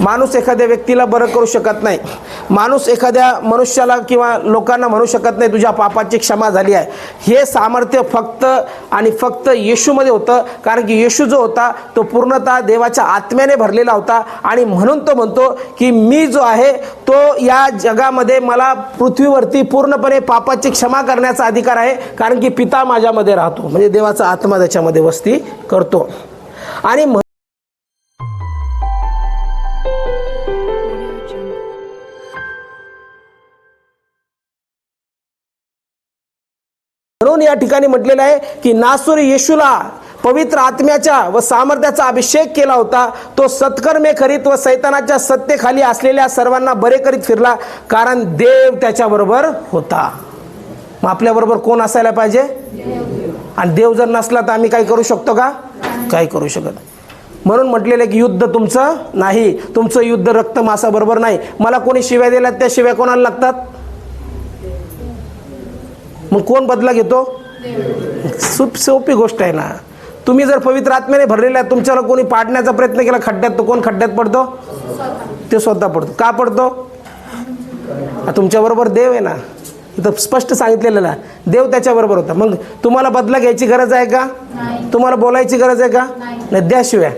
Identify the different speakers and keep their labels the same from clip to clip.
Speaker 1: माणूस एखाद्या व्यक्तीला बरं करू शकत नाही. माणूस एखाद्या मनुष्याला किंवा लोकांना म्हणू शकत नाही तुझ्या पापाची क्षमा झाली आहे. हे सामर्थ्य फक्त आणि फक्त येशूमध्ये होतं. कारण की येशू जो होता तो पूर्णतः देवाच्या आत्म्याने भरलेला होता. आणि म्हणून तो म्हणतो की मी जो आहे तो या जगामध्ये मला पृथ्वीवरती पूर्णपणे पापाची क्षमा करण्याचा अधिकार आहे. कारण की पिता माझ्यामध्ये राहतो. म्हणजे देवाचा आत्मा त्याच्यामध्ये वस्ती करतो. आणि म्हणून या ठिकाणी म्हटलेलं आहे की नासूर येशूला पवित्र आत्म्याच्या व सामर्थ्याचा अभिषेक केला होता. तो सत्कर्मे करीत व सैतानाच्या सत्तेखाली असलेल्या सर्वांना बरे करीत फिरला कारण देव त्याच्याबरोबर होता. मग आपल्याबरोबर कोण असायला पाहिजे? आणि देव जर नसला तर आम्ही काय करू शकतो का? काही करू शकत म्हणून म्हटलेलं आहे की युद्ध तुमचं नाही. तुमचं युद्ध रक्त मासाबरोबर नाही. मला कोणी शिव्या दिल्या त्या शिव्या कोणाला लागतात? मग कोण बदला घेतो? सुप सोपी गोष्ट आहे ना. तुम्ही जर पवित्र आत्म्याने भरलेला आहे तुमच्याला कोणी पाडण्याचा प्रयत्न केला खड्ड्यात तो कोण खड्ड्यात पडतो? ते स्वतः पडतो. का पडतो? तुमच्याबरोबर देव आहे ना. इथं स्पष्ट सांगितलेलं ना. देव त्याच्याबरोबर होता. मग तुम्हाला बदला घ्यायची गरज आहे का? तुम्हाला बोलायची गरज आहे का? नाही. द्या शिव्या.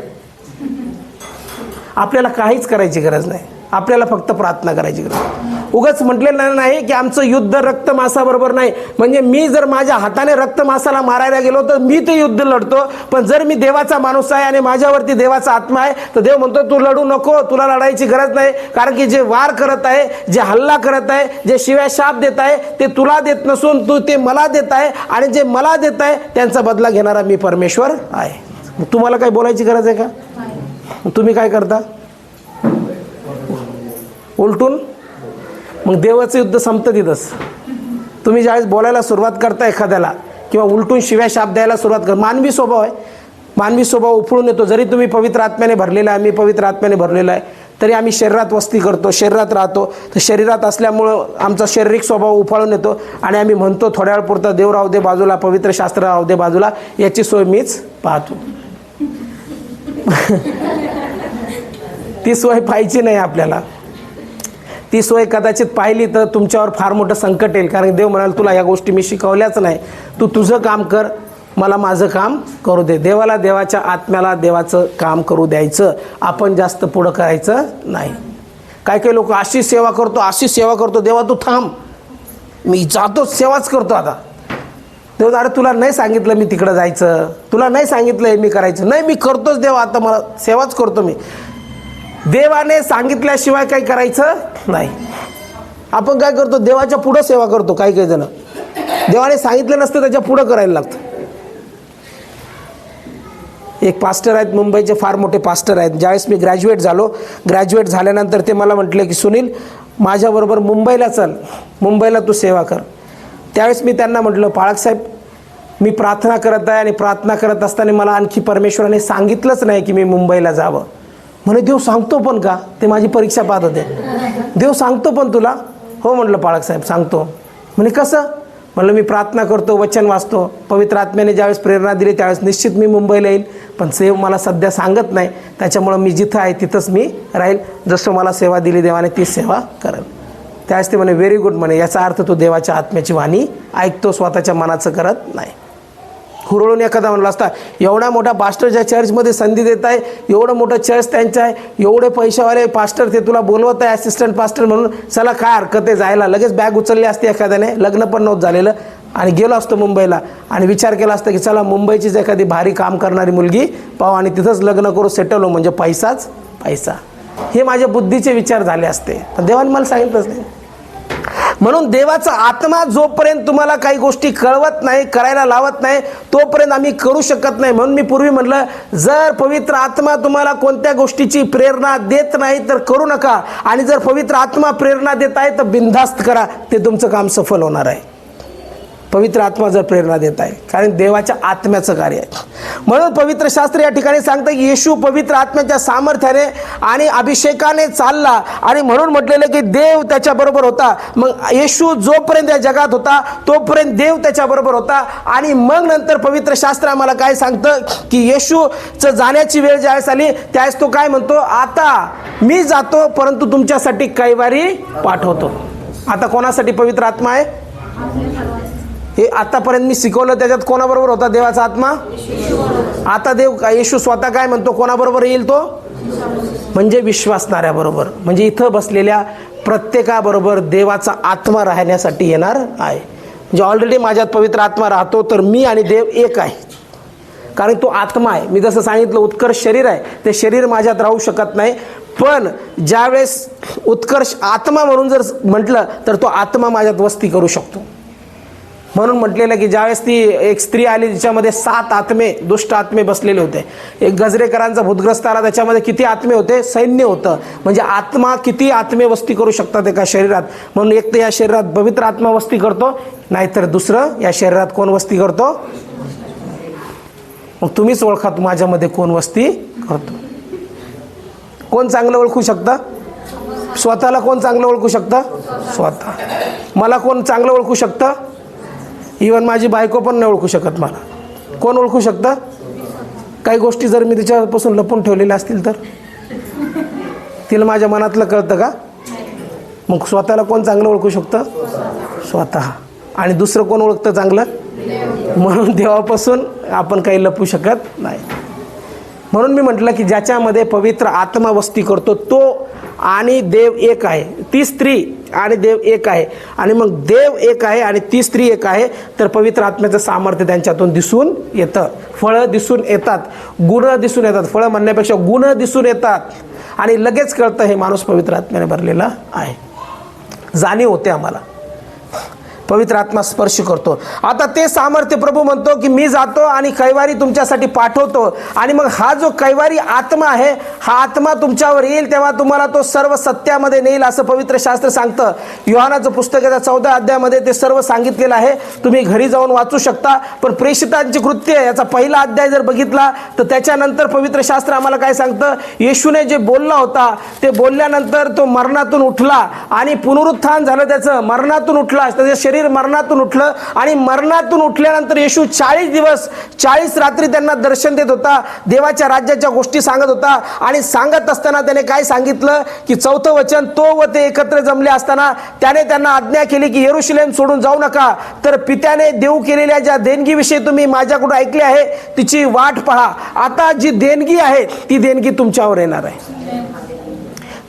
Speaker 1: आपल्याला काहीच करायची गरज नाही. आपल्याला फक्त प्रार्थना करायची गरज उगाच म्हटलेलं नाही की आमचं युद्ध रक्त मासाबरोबर नाही. म्हणजे मी जर माझ्या हाताने रक्त मासाला मारायला गेलो तर मी ते युद्ध लढतो. पण जर मी देवाचा माणूस आहे आणि माझ्यावरती देवाचा आत्मा आहे तर देव म्हणतो तू लढू नको तुला लढायची गरज नाही. कारण की जे वार करत आहे जे हल्ला करत आहे जे शिव्या शाप देत आहे ते तुला देत नसून तू ते मला देत आहे. आणि जे मला देत आहे त्यांचा बदला घेणारा मी परमेश्वर आहे. तुम्हाला काही बोलायची गरज आहे का? तुम्ही काय करता? उलटून? मग देवाचं युद्ध संपतं तिथंच. तुम्ही ज्यावेळेस बोलायला सुरुवात करता एखाद्याला किंवा उलटून शिव्या शाप द्यायला सुरुवात कर मानवी स्वभाव आहे. मानवी स्वभाव उफळून येतो. जरी तुम्ही पवित्र आत्म्याने भरलेला आहे मी पवित्र आत्म्याने भरलेला आहे तरी आम्ही शरीरात वस्ती करतो शरीरात राहतो. तर शरीरात असल्यामुळं आमचा शारीरिक स्वभाव उफाळून येतो आणि आम्ही म्हणतो थोड्या वेळ पुरता देव राहू दे बाजूला पवित्र शास्त्र राहू दे बाजूला याची सोय मीच पाहतो. ती सोय पाहिजे नाही आपल्याला. ती सोय कदाचित पाहिली तर तुमच्यावर फार मोठं संकट येईल. कारण देव म्हणाल तुला या गोष्टी मी शिकवल्याच नाही. तू तुझं काम कर मला माझं काम करू दे. देवाला देवाच्या आत्म्याला देवाचं काम करू द्यायचं. आपण जास्त पुढं करायचं नाही. काय काही लोक अशी सेवा करतो अशी सेवा करतो. देवा तू थांब. मी जातो सेवाच करतो आता. देव अरे तुला नाही सांगितलं मी तिकडं जायचं. तुला नाही सांगितलं हे मी करायचं. नाही मी करतोच देवा. आता मला सेवाच करतो मी. देवाने सांगितल्याशिवाय काही करायचं नाही. आपण काय करतो देवाच्या पुढं सेवा करतो काही काही जण. देवाने सांगितलं नसतं त्याच्या पुढं करायला लागतं. एक पास्टर आहेत मुंबईचे फार मोठे पास्टर आहेत. ज्यावेळेस मी ग्रॅज्युएट झालो ग्रॅज्युएट झाल्यानंतर ते मला म्हटले की सुनील माझ्याबरोबर मुंबईला चल. मुंबईला तू सेवा कर. त्यावेळेस मी त्यांना म्हटलं पाळकसाहेब मी प्रार्थना करत आहे आणि प्रार्थना करत असताना मला आणखी परमेश्वराने सांगितलंच नाही की मी मुंबईला जावं. म्हणे देव सांगतो पण का? ते माझी परीक्षा पाहत होते देव सांगतो पण तुला? हो म्हटलं पाळकसाहेब सांगतो. म्हणे कसं? म्हणलं मी प्रार्थना करतो वचन वाचतो. पवित्र आत्म्याने ज्यावेळेस प्रेरणा दिली त्यावेळेस निश्चित मी मुंबईला येईल. पण सेव मला सध्या सांगत नाही. त्याच्यामुळं मी जिथं आहे तिथंच मी राहील. जसं मला सेवा दिली देवाने तीच सेवा करेल. त्यावेळेस ते म्हणे व्हेरी गुड म्हणे याचा अर्थ तू देवाच्या आत्म्याची वाणी ऐकतो स्वतःच्या मनाचं करत नाही. हुरळून एखादा म्हणला असता एवढा मोठा पास्टरच्या चर्चमध्ये संधी देत आहे एवढं मोठं चर्च त्यांचं आहे एवढे पैशावाले पास्टर ते तुला बोलवत आहे असिस्टंट पास्टर म्हणून चला काय हरकत आहे जायला. लगेच बॅग उचलली असते एखाद्याने लग्न पण नव्हतं झालेलं. आणि गेलो असतो मुंबईला आणि विचार केला असता की चला मुंबईचीच एखादी भारी काम करणारी मुलगी पाहू आणि तिथंच लग्न करू सेटल हो म्हणजे पैसाच पैसा. हे माझ्या बुद्धीचे विचार झाले असते. पण देवाने मला सांगितलंच नाही. म्हणून देवाचा आत्मा जोपर्यंत तुम्हाला काही गोष्टी कळवत नाही करायला लावत नाही तोपर्यंत आम्ही करू शकत नाही. म्हणून मी पूर्वी म्हटलं जर पवित्र आत्मा तुम्हाला कोणत्या गोष्टीची प्रेरणा देत नाही तर करू नका. आणि जर पवित्र आत्मा प्रेरणा देत आहे तर बिनधास्त करा. ते तुमचं काम सफल होणार आहे. पवित्र आत्मा जर प्रेरणा देत आहे कारण देवाच्या आत्म्याचं कार्य आहे. म्हणून पवित्र शास्त्र या ठिकाणी सांगतं की येशू पवित्र आत्म्याच्या सामर्थ्याने आणि अभिषेकाने चालला आणि म्हणून म्हटलेलं की देव त्याच्याबरोबर होता. मग येशू जोपर्यंत या जगात होता तोपर्यंत देव त्याच्याबरोबर होता. आणि मग नंतर पवित्र शास्त्र आम्हाला काय सांगतं की येशूचं जाण्याची वेळ ज्यावेळेस आली त्यावेळेस तो काय म्हणतो आता मी जातो परंतु तुमच्यासाठी कैवारी पाठवतो. आता कोणासाठी पवित्र आत्मा आहे? हे आतापर्यंत मी शिकवलं त्याच्यात कोणाबरोबर होता देवाचा आत्मा? आता देव काय येशू स्वतः काय म्हणतो? कोणाबरोबर येईल तो? म्हणजे विश्वासणाऱ्याबरोबर. म्हणजे इथं बसलेल्या प्रत्येकाबरोबर देवाचा आत्मा राहण्यासाठी येणार आहे. म्हणजे ऑलरेडी माझ्यात पवित्र आत्मा राहतो तर मी आणि देव एक आहे. कारण तो आत्मा आहे. मी जसं सांगितलं उत्कर्ष शरीर आहे. ते शरीर माझ्यात राहू शकत नाही. पण ज्यावेळेस उत्कर्ष आत्मा म्हणून जर म्हटलं तर तो आत्मा माझ्यात वस्ती करू शकतो. म्हणून म्हटलेलं की ज्यावेळेस ती एक स्त्री आली तिच्यामध्ये सात आत्मे दुष्ट आत्मे बसलेले होते. एक गजरेकरांचा भूतग्रस्त आला त्याच्यामध्ये किती आत्मे होते? सैन्य होतं. म्हणजे आत्मा किती आत्मे वस्ती करू शकतात एका शरीरात? म्हणून एक तर या शरीरात पवित्र आत्मा वस्ती करतो नाहीतर दुसरं या शरीरात कोण वस्ती करतो? मग तुम्हीच ओळखा माझ्यामध्ये कोण वस्ती करतो. कोण चांगलं ओळखू शकतं? स्वतःला कोण चांगलं ओळखू शकतं? स्वतः. मला कोण चांगलं ओळखू शकतं? इवन माझी बायको पण नाही ओळखू शकत मला. कोण ओळखू शकतं? काही गोष्टी जर मी तिच्यापासून लपून ठेवलेल्या असतील तर? तिला माझ्या मनातलं कळतं का? मग स्वतःला कोण चांगलं ओळखू शकतं? स्वतः. आणि दुसरं कोण ओळखतं चांगलं? म्हणून देवापासून आपण काही लपू शकत नाही. म्हणून मी म्हटलं की ज्याच्यामध्ये पवित्र आत्मा वस्ती करतो तो आणि देव एक आहे. ती स्त्री आणि देव एक आहे. आणि मग देव एक आहे आणि ती स्त्री एक आहे तर पवित्र आत्म्याचं सामर्थ्य त्यांच्यातून दिसून येतं. फळं दिसून येतात गुण दिसून येतात. फळं म्हणण्यापेक्षा गुण दिसून येतात. आणि लगेच कळतं हे माणूस पवित्र आत्म्याने भरलेला आहे. जाणीव होते आम्हाला. पवित्र आत्मा स्पर्श करतो. आता ते सामर्थ्य प्रभू म्हणतो की मी जातो आणि कैवारी तुमच्यासाठी पाठवतो. आणि मग हा जो कैवारी आत्मा आहे हा आत्मा तुमच्यावर येईल तेव्हा तुम्हाला तो सर्व सत्यामध्ये नेईल असं पवित्र शास्त्र सांगतं. युहानाचं पुस्तक आहे चौदा अध्यायामध्ये ते सर्व सांगितलेलं आहे. तुम्ही घरी जाऊन वाचू शकता पण प्रेषितांची कृत्य याचा पहिला अध्याय जर बघितला तर त्याच्यानंतर पवित्र शास्त्र आम्हाला काय सांगतं? येशूने जे बोलला होता ते बोलल्यानंतर तो मरणातून उठला आणि पुनरुत्थान झालं त्याचं. मरणातून उठला त्याच्या शरीर मरणातून उठलं आणि मरणातून उठल्यानंतर येशू चाळीस दिवस चाळीस रात्री त्यांना दर्शन देत होता देवाच्या राज्याच्या गोष्टी सांगत होता आणि सांगत असताना त्याने काय सांगितलं की चौथं वचन तो व ते एकत्र जमले असताना त्याने त्यांना आज्ञा केली की येरुशलेम सोडून जाऊ नका. तर पित्याने देऊ केलेल्या ज्या देणगीविषयी तुम्ही माझ्याकडून ऐकले आहे तिची वाट पहा. आता जी देणगी आहे ती देणगी तुमच्यावर येणार आहे.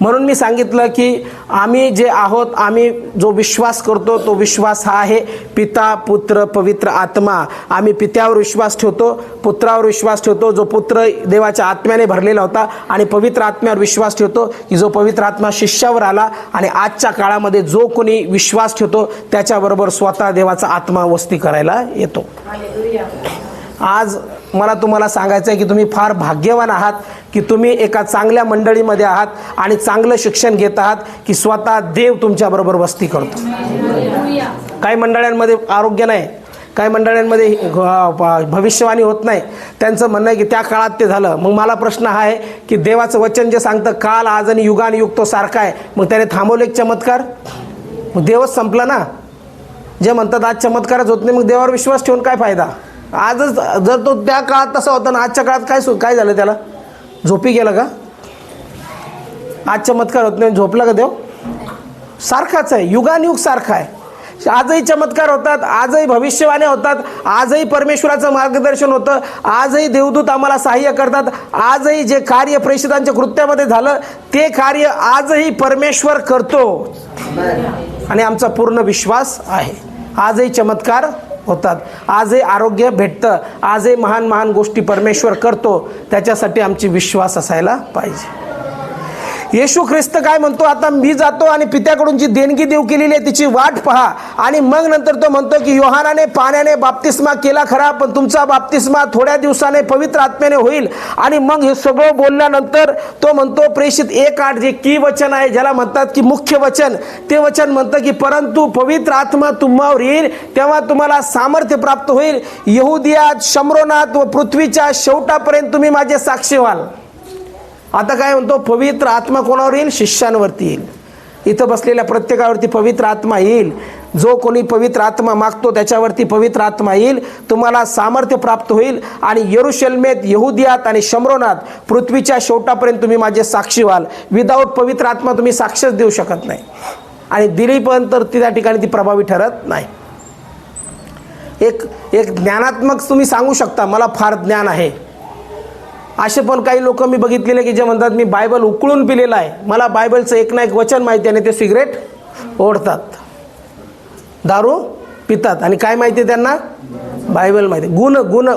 Speaker 1: म्हणून मी सांगितलं की आम्ही जे आहोत आम्ही जो विश्वास करतो तो विश्वास हा आहे पिता पुत्र पवित्र आत्मा. आम्ही पित्यावर विश्वास ठेवतो पुत्रावर विश्वास ठेवतो जो पुत्र देवाच्या आत्म्याने भरलेला होता आणि पवित्र आत्म्यावर विश्वास ठेवतो की जो पवित्र आत्मा शिष्यावर आला आणि आजच्या काळामध्ये जो कोणी विश्वास ठेवतो त्याच्याबरोबर स्वतः देवाचा आत्मा वस्ती करायला येतो. आज मला तुम्हाला सांगायचं आहे की तुम्ही फार भाग्यवान आहात. की तुम्ही एका चांगल्या मंडळीमध्ये आहात आणि चांगलं शिक्षण घेत आहात की स्वतः देव तुमच्याबरोबर वस्ती करतो. काही मंडळांमध्ये आरोग्य नाही काही मंडळांमध्ये भविष्यवाणी होत नाही. त्यांचं म्हणणं आहे की त्या काळात ते झालं. मग मला प्रश्न हा आहे की देवाचं वचन जे सांगतं काल आज आणि युगान युग तो सारखा आहे. मग त्याने थांबवले एक चमत्कार? मग देवच संपला ना? जे म्हणतात आज चमत्कारच होत नाही मग देवावर विश्वास ठेवून काय फायदा? आजच जर तो त्या काळात तसा होता ना आजच्या काळात काय सु- काय झालं त्याला? झोपी गेला का? आज चमत्कार होत नाही झोपला का देव? सारखाच आहे युगानयुग सारखा आहे. आजही चमत्कार होतात आजही भविष्यवाण्या होतात आजही परमेश्वराचं मार्गदर्शन होतं आजही देवदूत आम्हाला सहाय्य करतात आजही जे कार्य प्रेषितांच्या कृत्यामध्ये झालं ते कार्य आजही परमेश्वर करतो. आणि आमचा पूर्ण विश्वास आहे. आजही चमत्कार होतात. आजही आरोग्य भेटतं. आजही महान महान गोष्टी परमेश्वर करतो. त्याच्यासाठी आमची विश्वास असायला पाहिजे. येशू ख्रिस्त काय म्हणतो? आता मी जातो आणि पित्याकडून जी देणगी देऊ केलेली आहे तिची वाट पहा. आणि मग नंतर तो म्हणतो की योहानाने पाण्याने बाप्तिस्मा केला खरा पण तुमचा बाप्तिस्मा थोड्या दिवसाने पवित्र आत्म्याने होईल. आणि मग हे सगळं बोलल्यानंतर तो म्हणतो प्रेषित एक आठ जे की वचन आहे ज्याला म्हणतात की मुख्य वचन ते वचन म्हणतं की परंतु पवित्र आत्मा तुम्हावर येईल तेव्हा तुम्हाला सामर्थ्य प्राप्त होईल. यहुदियात शम्रोनाथ व पृथ्वीच्या शेवटापर्यंत तुम्ही माझे साक्षी व्हाल. आता काय म्हणतो पवित्र आत्मा कोणावर येईल? शिष्यांवरती येईल. इथं बसलेल्या प्रत्येकावरती पवित्र आत्मा येईल. जो कोणी पवित्र आत्मा मागतो त्याच्यावरती पवित्र आत्मा येईल. तुम्हाला सामर्थ्य प्राप्त होईल. आणि यरुशल्मेत यहुदियात आणि शमरोनात पृथ्वीच्या शेवटापर्यंत तुम्ही माझे साक्षी व्हाल. विदाऊट पवित्र आत्मा तुम्ही साक्षच देऊ शकत नाही. आणि दिली पण तर ती त्या ठिकाणी ती प्रभावी ठरत नाही. एक एक ज्ञानात्मक तुम्ही सांगू शकता मला फार ज्ञान आहे. असे पण काही लोक मी बघितलेले की जे म्हणतात मी बायबल उकळून पिलेलं आहे. मला बायबलचं एक ना एक वचन माहिती आहे आणि ते सिगरेट ओढतात. दारू पितात. आणि काय माहिती आहे त्यांना? बायबल माहिती गुण गुण.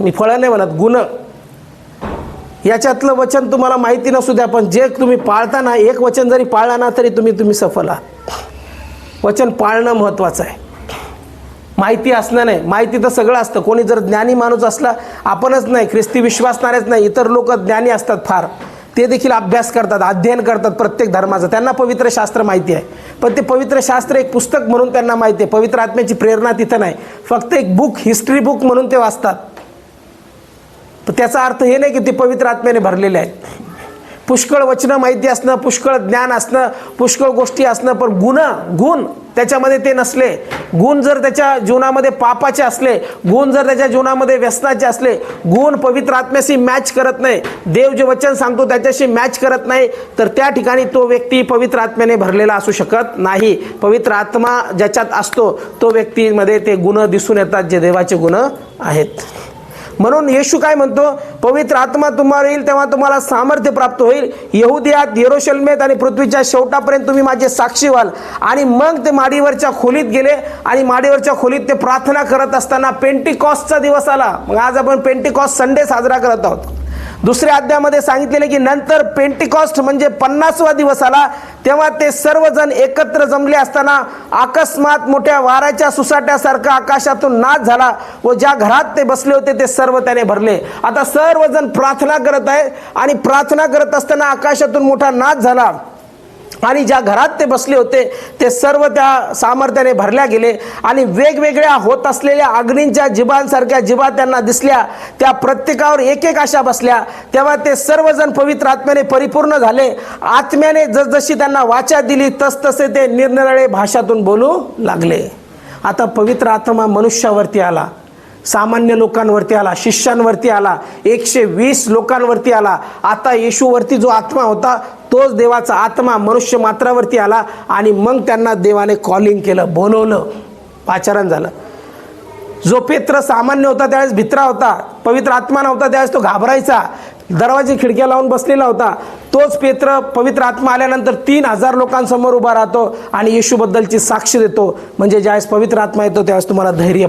Speaker 1: मी फळं नाही म्हणत गुण. याच्यातलं वचन तुम्हाला माहिती नसू द्या पण जे तुम्ही पाळताना एक वचन जरी पाळला ना तरी तुम्ही तुम्ही सफल आहात. वचन पाळणं महत्त्वाचं आहे. माहिती असणं नाही. माहिती तर सगळं असतं. कोणी जर ज्ञानी माणूस असला आपणच नाही. ख्रिस्ती विश्वासणारेच नाही. इतर लोक ज्ञानी असतात फार. ते देखील अभ्यास करतात अध्ययन करतात प्रत्येक धर्माचं. त्यांना पवित्र शास्त्र माहिती आहे. पण ते पवित्र शास्त्र एक पुस्तक म्हणून त्यांना माहिती आहे. पवित्र आत्म्याची प्रेरणा तिथं नाही. फक्त एक बुक हिस्ट्री बुक म्हणून ते वाचतात. पण त्याचा अर्थ हे नाही की ते पवित्र आत्म्याने भरलेले आहेत. पुष्कळ वचनं माहिती असणं पुष्कळ ज्ञान असणं पुष्कळ गोष्टी असणं पण गुण गुण त्याच्यामध्ये ते नसले. गुण जर त्याच्या जीवनामध्ये पापाचे असले गुण जर त्याच्या जीवनामध्ये व्यसनाचे असले गुण पवित्र आत्म्याशी मॅच करत नाही. देव जे वचन सांगतो त्याच्याशी मॅच करत नाही तर त्या ठिकाणी तो व्यक्ती पवित्र आत्म्याने भरलेला असू शकत नाही. पवित्र आत्मा ज्याच्यात असतो तो व्यक्तीमध्ये ते गुण दिसून येतात जे देवाचे गुण आहेत. म्हणून येशू काय म्हणतो? पवित्र आत्मा तुम्हाला येईल तेव्हा तुम्हाला सामर्थ्य प्राप्त होईल. यहुदियात येरोशल्मेत आणि पृथ्वीच्या शेवटापर्यंत तुम्ही माझे साक्षी व्हाल. आणि मग ते माडीवरच्या खोलीत गेले आणि माडीवरच्या खोलीत ते प्रार्थना करत असताना पेंटिकॉसचा दिवस आला. मग आज आपण पेंटिकॉस संडे साजरा करत आहोत. दुसऱ्या अध्यामध्ये सांगितलेले की नंतर पेंटिकॉस्ट म्हणजे पन्नासवा दिवस आला तेव्हा ते सर्वजण एकत्र जमले असताना अकस्मात मोठ्या वाऱ्याच्या सुसाट्यासारखा आकाशातून नाच झाला व ज्या घरात ते बसले होते ते सर्व त्याने भरले. आता सर्वजण प्रार्थना करत आहे आणि प्रार्थना करत असताना आकाशातून मोठा नाच झाला. आणि ज्या घरात ते बसले होते ते सर्व त्या सामर्थ्याने भरल्या गेले आणि वेगवेगळ्या होत असलेल्या अग्नींच्या जिबांसारख्या जिबा त्यांना दिसल्या. त्या प्रत्येकावर एक एक अशा बसल्या. तेव्हा ते सर्वजण पवित्र आत्म्याने परिपूर्ण झाले. आत्म्याने जसजशी त्यांना वाचा दिली तसतसे ते निरनिराळे भाषातून बोलू लागले. आता पवित्र आत्मा मनुष्यावरती आला. सामान्य लोकांवरती आला. शिष्यांवरती आला. एकशे वीस लोकांवरती आला. आता येशूवरती जो आत्मा होता तोच देवाचा आत्मा मनुष्य मात्रावरती आला आणि मग त्यांना देवाने कॉलिंग केलं बोलवलं. पाचारण झालं. जो पेत्र सामान्य होता त्यावेळेस भित्रा होता. पवित्र आत्मा नव्हता त्यावेळेस तो घाबरायचा. दरवाजे खिडक्या लावून बसलेला होता. तोच पेत्र पवित्र आत्मा आल्यानंतर तीन हजार लोकांसमोर उभा राहतो आणि येशूबद्दलची साक्ष देतो. म्हणजे ज्यावेळेस पवित्र आत्मा येतो त्यावेळेस तुम्हाला धैर्य